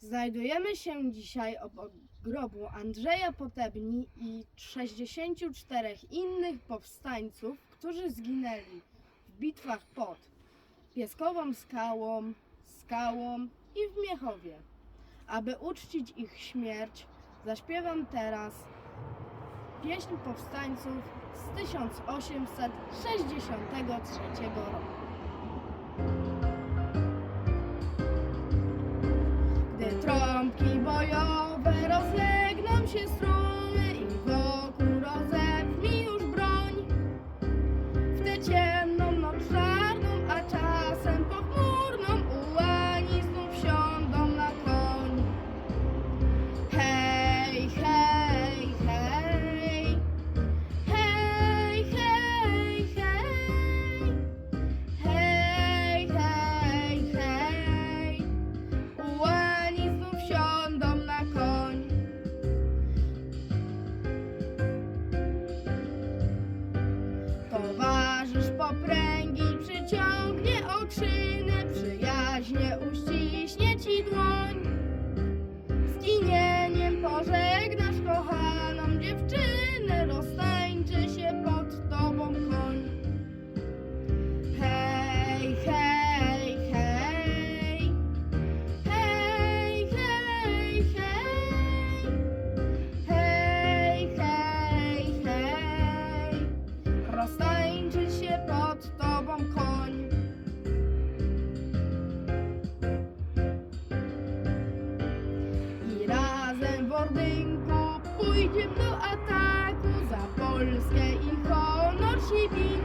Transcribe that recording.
Znajdujemy się dzisiaj obok grobu Andrzeja Potebni i 64 innych powstańców, którzy zginęli w bitwach pod Pieskową Skałą, Skałą i w Miechowie. Aby uczcić ich śmierć, zaśpiewam teraz pieśń powstańców z 1863 roku. Trąbki bojowe rozlegną się struny i wokół rozebrzmi już broń, w tę ciemną Krzyż popręgi przyciągnie okrzynę przy koń. I razem w ordynku pójdziemy do ataku za Polskę i honor się